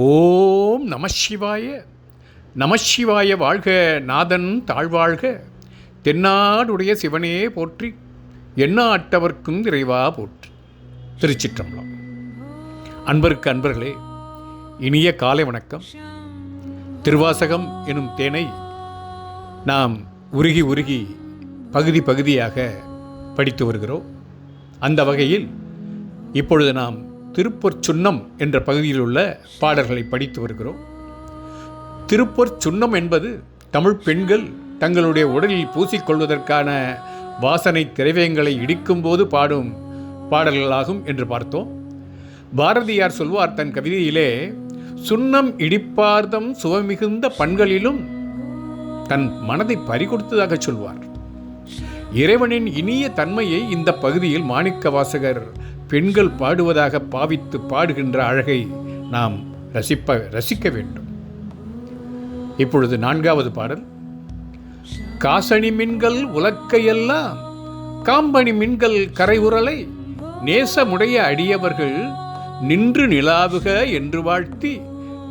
ஓம் நமசிவாய நமசிவாய வாழ்க நாதன் தாழ்வாழ்க. தென்னாடுடைய சிவனே போற்றி எண்ணாட்டவர்க்கும் இறைவா போற்றி. திருச்சிற்றம்பலம். அன்பருக்கு அன்பர்களே இனிய காலை வணக்கம். திருவாசகம் எனும் தேனை நாம் உருகி உருகி பகுதி பகுதியாக படித்து வருகிறோம். அந்த வகையில் இப்பொழுது நாம் திருப்பொற் சுன்னம் என்ற பகுதியில் உள்ள பாடல்களை படித்து வருகிறோம். திருப்பொற் சுன்னம் என்பது தமிழ் பெண்கள் தங்களுடைய உடலில் பூசிக்கொள்வதற்கான வாசனை திரவியங்களை இடிக்கும்போது பாடும் பாடல்களாகும் என்று பார்த்தோம். பாரதியார் சொல்வார் தன் கவிதையிலே சுண்ணம் இடிப்பார்தம் சுவமிகுந்த பண்களிலும் தன் மனதை பறிகொடுத்ததாக சொல்வார். இறைவனின் இனிய தன்மையை இந்த பகுதியில் மாணிக்க வாசகர் பெண்கள் பாடுவதாக பாவித்து பாடுகின்ற அழகை நாம் ரசிப்ப ரசிக்க வேண்டும். இப்பொழுது நான்காவது பாடல். காசணி மின்கள் உலக்கையெல்லாம் காம்பணி மின்கள் கரை உரலை நேசமுடைய அடியவர்கள் நின்று நிலாவுக என்று வாழ்த்தி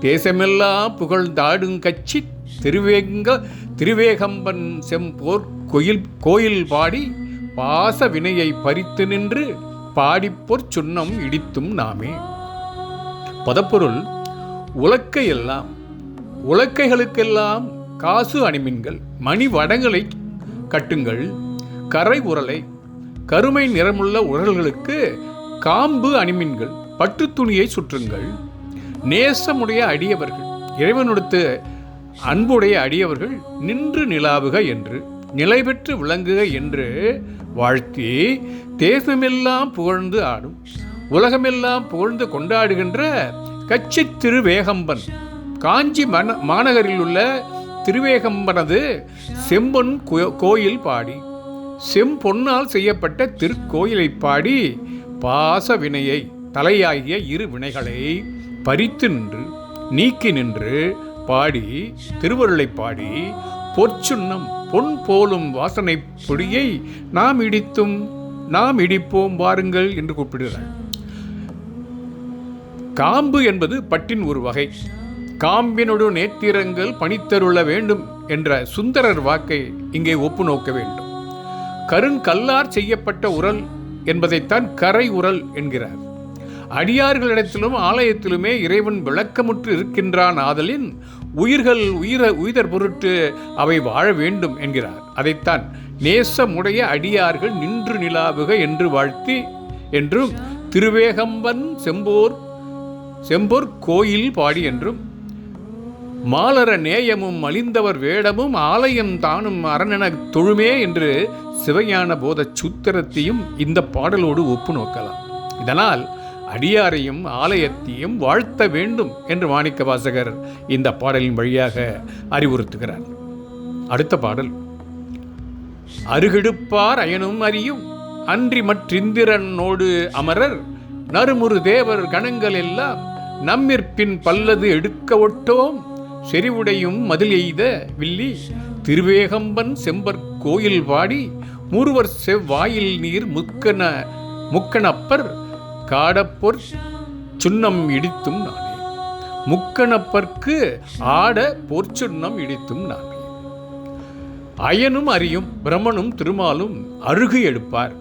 தேசமெல்லாம் புகழ்ந்தாடும் கட்சி திருவேங்க திருவேகம்பன் செம்போர் கோயில் கோயில் பாடி பாச வினையை பறித்து நின்று பாடிப்பொற் சுன்னம் இடித்தும் நாமே. பதப்பொருள் உலக்கையெல்லாம் உலக்கைகளுக்கெல்லாம் காசு அணிமின்கள் மணி வடங்களை கட்டுங்கள் கரை உரலை கருமை நிறமுள்ள உரல்களுக்கு காம்பு அணிமின்கள் பட்டு துணியை சுற்றுங்கள். நேசமுடைய அடியவர்கள் இறைவனுடுத்து அன்புடைய அடியவர்கள் நின்று நிலாவுக என்று நிலை பெற்று விளங்குக என்று வாழ்த்தி தேசமெல்லாம் புகழ்ந்து ஆடும் உலகமெல்லாம் புகழ்ந்து கொண்டாடுகின்ற கச்சி திருவேகம்பன். காஞ்சி மன மாநகரில் உள்ள திருவேகம்பனது செம்பொன் கோ- கோயில் பாடி செம்பொன்னால் செய்யப்பட்ட திருக்கோயிலை பாடி பாச வினையை தலையாகிய இரு வினைகளை பறித்து நின்று நீக்கி நின்று பாடி திருவருளை பாடி பொற்சுன்னம் பொன் போலும் வாசனை பொடியை நாம் இடித்தும் நாம் இடிப்போம் வாருங்கள் என்று கூப்பிடுகிறார். காம்பு என்பது பட்டின் ஒரு வகை. காம்பினொடு நேத்திரங்கள் பணித்தருள வேண்டும் என்ற சுந்தரர் வாக்கை இங்கே ஒப்பு நோக்க வேண்டும். கருங்கல்லார் செய்யப்பட்ட உரல் என்பதைத்தான் கரை உரல் என்கிறார். அடியார்களிடத்திலும் ஆலயத்திலுமே இறைவன் விளக்கமுற்று இருக்கின்றான் ஆதலின் உயிர்கள் உயிர உயிர் பொருட்டு அவை வாழ வேண்டும் என்கிறார். அதைத்தான் நேசமுடைய அடியார்கள் நின்று நிலாவுக என்று வாழ்த்தி என்றும் திருவேகம்பன் செம்போர் செம்போர் கோயில் பாடி என்றும் மாலர நேயமும் அழிந்தவர் வேடமும் ஆலயம் தானும் அரணென தொழுமே என்று சிவஞான போத சூத்திரத்தையும் இந்த பாடலோடு ஒப்பு நோக்கலாம். இதனால் அடியாரையும் ஆலயத்தையும் வாழ்த்த வேண்டும் என்று மாணிக்க வாசகர் இந்த பாடலின் வழியாக அறிவுறுத்துகிறார். அடுத்த பாடல். அருகெடுப்பார் அயனும் அறியும் அன்றி மற்றிந்திரனோடு அமரர் நறுமுறு தேவர் கணங்கள் எல்லாம் நம்மிற்பின் பல்லது எடுக்க ஒட்டோம் செறிவுடையும் மதில் எய்த வில்லி திருவேகம்பன் செம்பர் கோயில் பாடி முருவர் செவ்வாயில் நீர் முக்கன முக்கணப்பர் காடப்பொற் சுண்ணம் இடித்தும் நானே. முக்கணப்பர்க்கு ஆட பொற்சுண்ணம் இடித்தும் நானே. அயனும் அறியும் பிரமனும் திருமாலும் அருகு எடுப்பார்.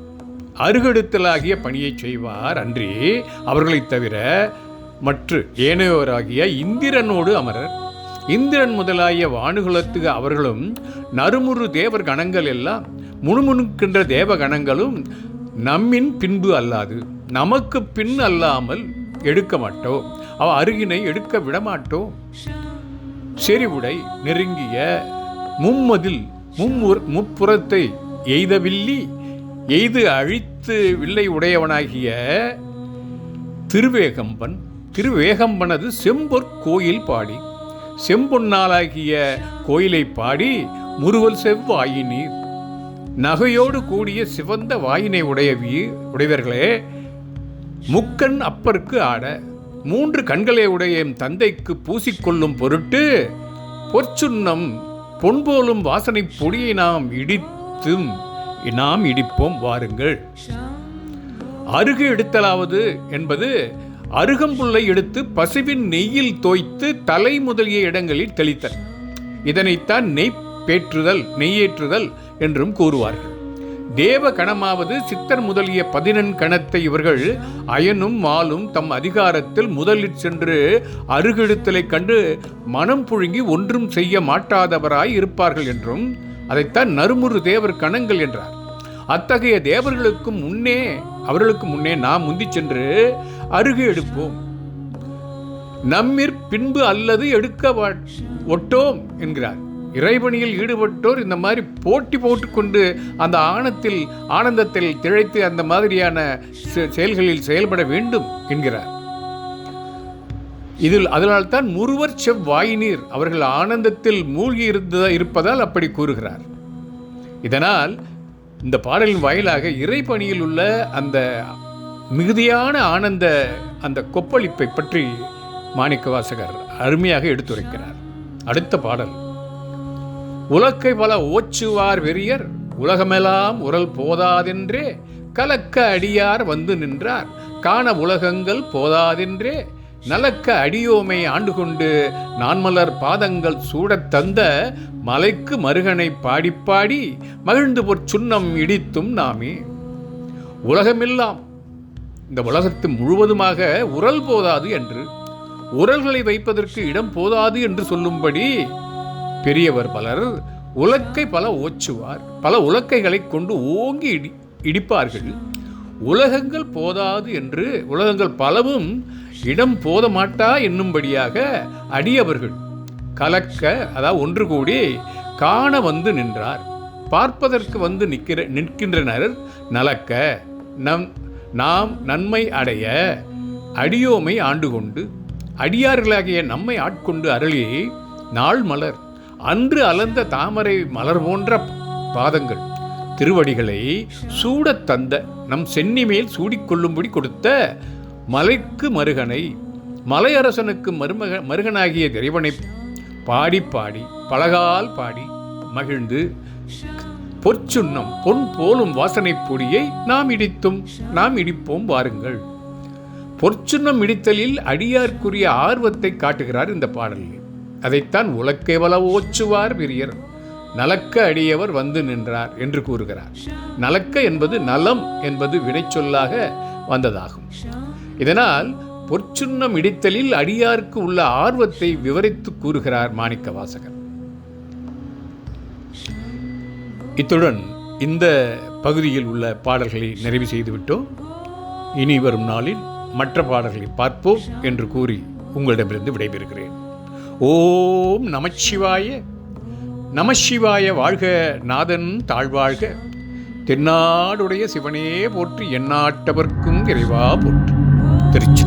அருகெடுத்தலாகிய பணியைச் செய்வார் அன்றி. அவர்களைத் தவிர மற்ற ஏனையோராகிய இந்திரனோடு அமரர். இந்திரன் முதலாகிய வானுகுலத்துக்கு அவர்களும் நறுமுறு தேவர் கணங்கள் எல்லாம் முணுமுணுக்கின்ற தேவ கணங்களும் நம்மின் பின்பு அல்லாது. நமக்கு பின் அல்லாமல் எடுக்க மாட்டோம் அவ அருகினை எடுக்க விடமாட்டோம் செறிவுடை நெருங்கிய மும்மதில் மும்முர் முப்புறத்தை எய்தவில்லி எய்து அழித்து வில்லை உடையவனாகிய திருவேகம்பன். திருவேகம்பனது செம்பொற் கோயில் பாடி செம்பொன்னாலாகிய கோயிலை பாடி முருவல் செவ்வாயினீர். நகையோடு கூடிய சிவந்த வாயினை உடையவி உடையவர்களே முக்கண் அப்பருக்கு ஆட மூன்று கண்களை உடைய எம் தந்தைக்கு பூசிக்கொள்ளும் பொருட்டு பொற்சுண்ணம் பொன்போலும் வாசனை பொடியை நாம் இடித்தும் நாம் இடிப்போம் வாருங்கள். அருகு எடுத்தலாவது என்பது அருகம்புல்லை எடுத்து பசுவின் நெய்யில் தோய்த்து தலை முதலிய இடங்களில் தெளித்தல். இதனைத்தான் நெய் பேற்றுதல் நெய்யேற்றுதல் என்றும் கூறுவார்கள். தேவ கணமாவது சித்தர் முதலிய பதினெண் கணத்தை இவர்கள் அயனும் மாலும் தம் அதிகாரத்தில் முதலில் சென்று அருகெடுத்தலை கண்டு மனம் புழுங்கி ஒன்றும் செய்ய மாட்டாதவராய் இருப்பார்கள் என்றும் அதைத்தான் நறுமுறு தேவர் கணங்கள் என்றார். அத்தகைய தேவர்களுக்கும் முன்னே அவர்களுக்கு முன்னே நாம் முந்தி சென்று அருகு எடுப்போம். நம்மிற் பின்பு அல்லது எடுக்க ஒட்டோம் என்கிறார். இறைவனியில் ஈடுபட்டோர் இந்த மாதிரி போட்டி போட்டுக்கொண்டு அந்த ஆணத்தில் ஆனந்தத்தில் திழைத்து அந்த மாதிரியான செ- செயல்களில் செயல்பட வேண்டும் என்கிறார். இதில் அதனால்தான் முருவர் செவ்வாயினீர் அவர்கள் ஆனந்தத்தில் மூழ்கி இருந்ததா இருப்பதால் அப்படி கூறுகிறார். இதனால் இந்த பாடலின் வாயிலாக இறைப்பணியில் உள்ள அந்த மிகுதியான ஆனந்த அந்த கொப்பளிப்பை பற்றி மாணிக்க வாசகர் அருமையாக எடுத்துரைக்கிறார். அடுத்த பாடல். உலக்கை பல ஓச்சுவார் வெறியர் உலகமெல்லாம் உரல் போதாதென்றே கலக்க அடியார் வந்து நின்றார் காண உலகங்கள் போதாதென்றே நலக்க அடியோமை ஆண்டு கொண்டு நான்மலர் பாதங்கள் சூடத் தந்த மலைக்கு மருகனை பாடிப்பாடி மகிழ்ந்து பொற்சுன்னம் இடித்தும் நாமே. உலகமெல்லாம் இந்த உலகத்து முழுவதுமாக உரல் போதாது என்று உரல்களை வைப்பதற்கு இடம் போதாது என்று சொல்லும்படி பெரியவர் பலர் உலக்கை பல ஓச்சுவார். பல உலக்கைகளை கொண்டு ஓங்கி இடி இடிப்பார்கள். உலகங்கள் போதாது என்று உலகங்கள் பலவும் இடம் போத மாட்டா என்னும்படியாக அடியவர்கள் கலக்க அதாவது ஒன்று கூடி காண வந்து நின்றார். பார்ப்பதற்கு வந்து நிற்கிற நிற்கின்றனர் நலக்க நம் நாம் நன்மை அடைய அடியோமை ஆண்டு கொண்டு அடியார்களாகிய நம்மை ஆட்கொண்டு அருளி நாள் மலர். அன்று அலந்த தாமரை மலர் போன்ற பாதங்கள். திருவடிகளை சூடத் தந்த நம் சென்னி மேல் சூடிக்கொள்ளும்படி கொடுத்த மலைக்கு மருகனை மலையரசனுக்கு மருமக மருகனாகிய இறைவனை பாடி பாடி பலகால் பாடி மகிழ்ந்து பொற்சுன்னம் பொன் போலும் வாசனைப் பொடியை நாம் இடித்தும் நாம் இடிப்போம் வாருங்கள். பொற்சுன்னம் இடித்தலில் அடியார்க்குரிய ஆர்வத்தை காட்டுகிறார் இந்த பாடலில். அதைத்தான் உலக்கேவல ஓச்சுவார் பிரியர். நலக்க அடியவர் வந்து நின்றார் என்று கூறுகிறார். நலக்க என்பது நலம் என்பது வினைச்சொல்லாக வந்ததாகும். இதனால் பொற்சுன்னம் இடித்தலில் அடியார்க்கு உள்ள ஆர்வத்தை விவரித்து கூறுகிறார் மாணிக்க வாசகர் இத்துடன் இந்த பகுதியில் உள்ள பாடல்களை நிறைவு செய்துவிட்டோம். இனி வரும் நாளில் மற்ற பாடல்களை பார்ப்போம் என்று கூறி உங்களிடமிருந்து விடைபெறுகிறேன். ஓம் நமச்சிவாய. நமசிவாய வாழ்க நாதன் தாழ்வாழ்க. தென்னாடுடைய சிவனே போற்றி எண்ணாட்டவர்க்கும் இறைவா போற்று. திருச்சி